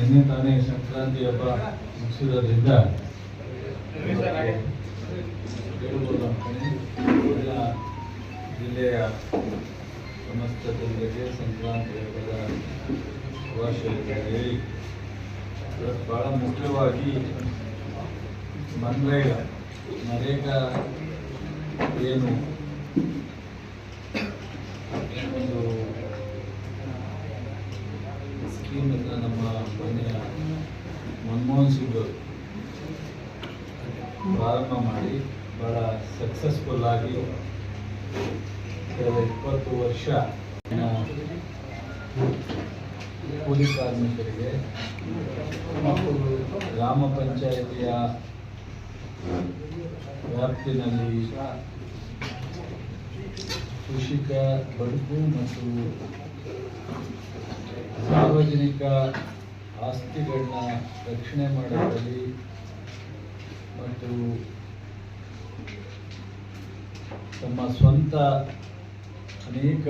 ನಿನ್ನೆ ತಾನೇ ಸಂಕ್ರಾಂತಿ ಹಬ್ಬ ಮುಗಿಸಿರೋದ್ರಿಂದ ಜಿಲ್ಲೆಯ ಸಮಸ್ತ ಜನರಿಗೆ ಸಂಕ್ರಾಂತಿ ಹಬ್ಬದ ಶುಭಾಶಯಗಳು ಹೇಳಿ. ಭಾಳ ಮುಖ್ಯವಾಗಿ ಮನ್ರೇಗ ನರೇಗಾ ಏನು ಪ್ರಾರಂಭ ಮಾಡಿ ಭಾಳ ಸಕ್ಸಸ್ಫುಲ್ ಆಗಿ ಕಳೆದ ಇಪ್ಪತ್ತು ವರ್ಷ ನಮ್ಮ ಕೂಲಿ ಕಾರ್ಮಿಕರಿಗೆ ಮತ್ತು ಗ್ರಾಮ ಪಂಚಾಯಿತಿಯ ವ್ಯಾಪ್ತಿನಲ್ಲಿ ಕೃಷಿಕ ಬದುಕು ಮತ್ತು ಸಾರ್ವಜನಿಕ ಆಸ್ತಿಗಳನ್ನ ರಕ್ಷಣೆ ಮಾಡುವಲ್ಲಿ ಮತ್ತು ತಮ್ಮ ಸ್ವಂತ ಅನೇಕ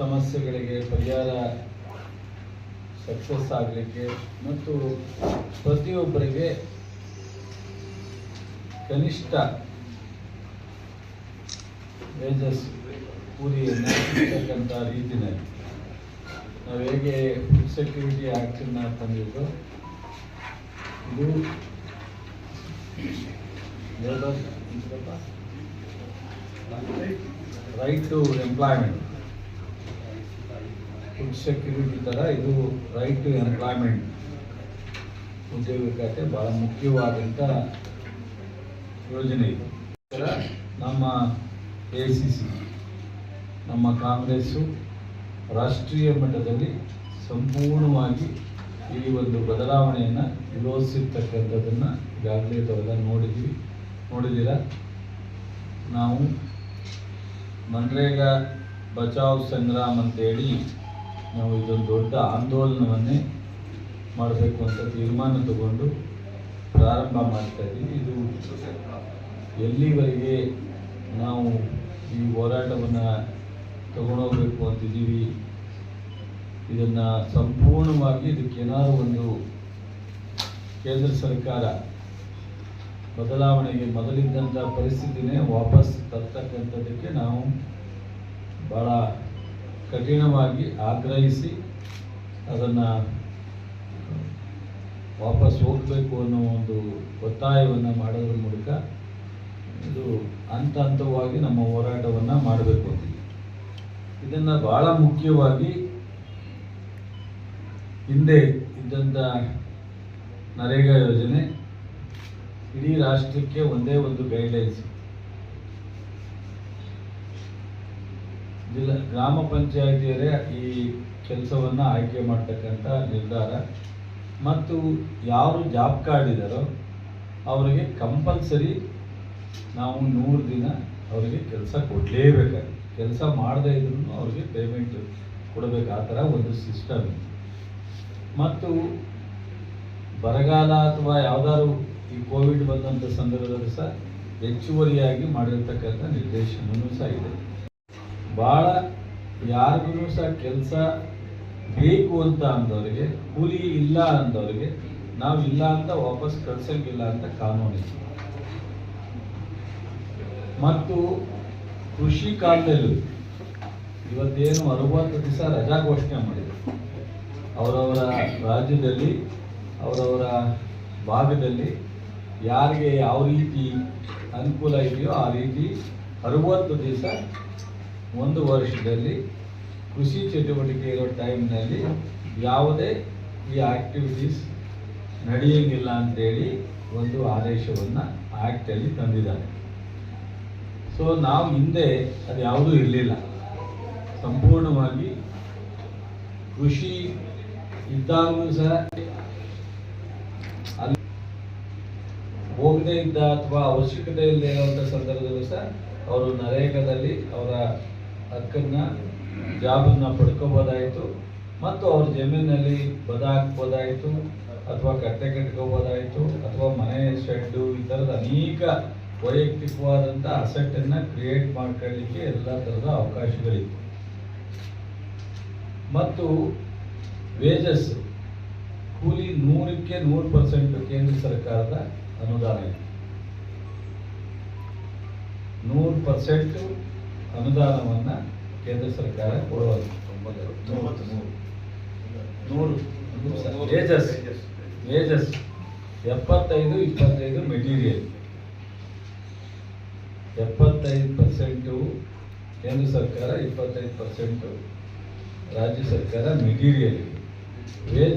ಸಮಸ್ಯೆಗಳಿಗೆ ಪರಿಹಾರ ಸಕ್ಸಸ್ ಆಗಲಿಕ್ಕೆ ಮತ್ತು ಪ್ರತಿಯೊಬ್ಬರಿಗೆ ಕನಿಷ್ಠ ವೇಜಸ್ ಕೂಲಿಯನ್ನು ಇರ್ತಕ್ಕಂಥ ರೀತಿಯಲ್ಲಿ. ನಾವು ಹೇಗೆ ಸೆಕ್ಯೂರಿಟಿ ಆ್ಯಕ್ಟನ್ನು ತಂದಿದ್ದು, ಇದು right to employment food security ಥರ ಇದು ರೈಟ್ ಟು ಎಂಪ್ಲಾಯ್ಮೆಂಟ್ ಉದ್ಯೋಗ ಖಾತೆ ಭಾಳ ಮುಖ್ಯವಾದಂಥ ಯೋಜನೆ ಇದು. ನಮ್ಮ ಎ ಸಿ ಸಿ ನಮ್ಮ ಕಾಂಗ್ರೆಸ್ಸು ರಾಷ್ಟ್ರೀಯ ಮಟ್ಟದಲ್ಲಿ ಸಂಪೂರ್ಣವಾಗಿ ಈ ಒಂದು ಬದಲಾವಣೆಯನ್ನು ವಿರೋಧಿಸಿರ್ತಕ್ಕಂಥದ್ದನ್ನು ಈಗಾಗಲೇ ತಾವೆಲ್ಲ ನೋಡಿದ್ವಿ. ನೋಡಿದ್ದೀರ? ನಾವು ಮನ್ರೇಗಾ ಬಚಾವ್ ಸಂಗ್ರಾಮ್ ಅಂತೇಳಿ ನಾವು ಇದೊಂದು ದೊಡ್ಡ ಆಂದೋಲನವನ್ನೇ ಮಾಡಬೇಕು ಅಂತ ತೀರ್ಮಾನ ತಗೊಂಡು ಪ್ರಾರಂಭ ಮಾಡ್ತಾ ಇದ್ದೀವಿ. ಇದು ಎಲ್ಲಿವರೆಗೆ ನಾವು ಈ ಹೋರಾಟವನ್ನು ತಗೊಂಡೋಗ್ಬೇಕು ಅಂತಿದ್ದೀವಿ ಇದನ್ನು ಸಂಪೂರ್ಣವಾಗಿ ಇದಕ್ಕೇನಾದ್ರು ಒಂದು ಕೇಂದ್ರ ಸರ್ಕಾರ ಬದಲಾವಣೆಗೆ ಮೊದಲಿದ್ದಂಥ ಪರಿಸ್ಥಿತಿನೇ ವಾಪಸ್ ತರ್ತಕ್ಕಂಥದ್ದಕ್ಕೆ ನಾವು ಭಾಳ ಕಠಿಣವಾಗಿ ಆಗ್ರಹಿಸಿ ಅದನ್ನು ವಾಪಸ್ ಹೋಗಬೇಕು ಅನ್ನೋ ಒಂದು ಒತ್ತಾಯವನ್ನು ಮಾಡೋದ್ರ ಮೂಲಕ ಇದು ಹಂತ ಹಂತವಾಗಿ ನಮ್ಮ ಹೋರಾಟವನ್ನು ಮಾಡಬೇಕು ಅಂತ. ಇದನ್ನು ಭಾಳ ಮುಖ್ಯವಾಗಿ ಹಿಂದೆ ಇದ್ದಂಥ ನರೇಗಾ ಯೋಜನೆ ಇಡೀ ರಾಷ್ಟ್ರಕ್ಕೆ ಒಂದೇ ಒಂದು ಗೈಡ್ಲೈನ್ಸ್ ಜಿಲ್ಲಾ ಗ್ರಾಮ ಪಂಚಾಯಿತಿಯರೇ ಈ ಕೆಲಸವನ್ನು ಆಯ್ಕೆ ಮಾಡ್ತಕ್ಕಂಥ ನಿರ್ಧಾರ. ಮತ್ತು ಯಾರು ಜಾಬ್ ಕಾರ್ಡ್ ಇದ್ದಾರೋ ಅವರಿಗೆ ಕಂಪಲ್ಸರಿ ನಾವು ನೂರು ದಿನ ಅವರಿಗೆ ಕೆಲಸ ಕೊಡಲೇಬೇಕಾಗಿ ಕೆಲಸ ಮಾಡದೇ ಇದ್ರೂ ಅವ್ರಿಗೆ ಪೇಮೆಂಟ್ ಕೊಡಬೇಕು. ಆ ಥರ ಒಂದು ಸಿಸ್ಟಮ್ ಮತ್ತು ಬರಗಾಲ ಅಥವಾ ಯಾವ್ದಾದ್ರು ಈ ಕೋವಿಡ್ ಬಂದಂಥ ಸಂದರ್ಭದಲ್ಲಿ ಸಹ ಹೆಚ್ಚುವರಿಯಾಗಿ ಮಾಡಿರ್ತಕ್ಕಂಥ ನಿರ್ದೇಶನವೂ ಸಹ ಇದೆ. ಭಾಳ ಯಾರಿಗೂ ಸಹ ಕೆಲಸ ಬೇಕು ಅಂತ ಅಂದವರಿಗೆ, ಕೂಲಿ ಇಲ್ಲ ಅಂದವರಿಗೆ ನಾವು ಇಲ್ಲ ಅಂತ ವಾಪಸ್ ಕಳ್ಸಂಗಿಲ್ಲ ಅಂತ ಕಾನೂನು ಮತ್ತು ಕೃಷಿ ಕಾಲದಲ್ಲಿ ಇವತ್ತೇನು ಅರವತ್ತು ದಿವಸ ರಜಾ ಘೋಷಣೆ ಮಾಡಿದೆ ಅವರವರ ರಾಜ್ಯದಲ್ಲಿ, ಅವರವರ ಭಾಗದಲ್ಲಿ ಯಾರಿಗೆ ಯಾವ ರೀತಿ ಅನುಕೂಲ ಇದೆಯೋ ಆ ರೀತಿ ಅರವತ್ತು ದಿವಸ ಒಂದು ವರ್ಷದಲ್ಲಿ ಕೃಷಿ ಚಟುವಟಿಕೆ ಇರೋ ಟೈಮ್ನಲ್ಲಿ ಯಾವುದೇ ಈ ಆಕ್ಟಿವಿಟೀಸ್ ನಡೆಯಂಗಿಲ್ಲ ಅಂತೇಳಿ ಒಂದು ಆದೇಶವನ್ನು ಆ್ಯಕ್ಟಲ್ಲಿ ತಂದಿದ್ದಾರೆ. ಸೊ ನಾವು ಹಿಂದೆ ಅದು ಯಾವುದೂ ಇರಲಿಲ್ಲ. ಸಂಪೂರ್ಣವಾಗಿ ಕೃಷಿ ಇದ್ದಾಗಲೂ ಸಹ ಅಲ್ಲಿ ಹೋಗದೇ ಇದ್ದ ಅಥವಾ ಅವಶ್ಯಕತೆ ಇಲ್ಲದೆ ಇರುವಂಥ ಸಂದರ್ಭದಲ್ಲೂ ಸಹ ಅವರು ನರೇಗಾದಲ್ಲಿ ಅವರ ಹಕ್ಕನ್ನ, ಜಾಬನ್ನ ಪಡ್ಕೋಬೋದಾಯಿತು ಮತ್ತು ಅವ್ರ ಜಮೀನಲ್ಲಿ ಬದ ಹಾಕ್ಬೋದಾಯಿತು ಅಥವಾ ಕಟ್ಟೆ ಕಟ್ಕೋಬೋದಾಯಿತು ಅಥವಾ ಮನೆ ಶೆಡ್ಡು ಈ ಥರದ ಅನೇಕ ವೈಯಕ್ತಿಕವಾದಂಥ ಅಸೆಟ್ಟನ್ನು ಕ್ರಿಯೇಟ್ ಮಾಡ್ಕೊಳ್ಳಿಕ್ಕೆ ಎಲ್ಲ ಥರದ ಅವಕಾಶಗಳಿತ್ತು. ಮತ್ತು ವೇಜಸ್ ಕೂಲಿ ನೂರಕ್ಕೆ ನೂರು ಪರ್ಸೆಂಟ್ ಕೇಂದ್ರ ಸರ್ಕಾರದ ಅನುದಾನ ಇದೆ. ನೂರು ಪರ್ಸೆಂಟ್ ಅನುದಾನವನ್ನು ಕೇಂದ್ರ ಸರ್ಕಾರ ಕೊಡುವುದು ನೂರು. ವೇಜಸ್ ವೇಜಸ್ ಎಪ್ಪತ್ತೈದು ಇಪ್ಪತ್ತೈದು ಮೆಟೀರಿಯಲ್ ಎಪ್ಪತ್ತೈದು ಪರ್ಸೆಂಟು ಕೇಂದ್ರ ಸರ್ಕಾರ ಇಪ್ಪತ್ತೈದು ಪರ್ಸೆಂಟು ರಾಜ್ಯ ಸರ್ಕಾರ ಮೆಟೀರಿಯಲ್ Okay.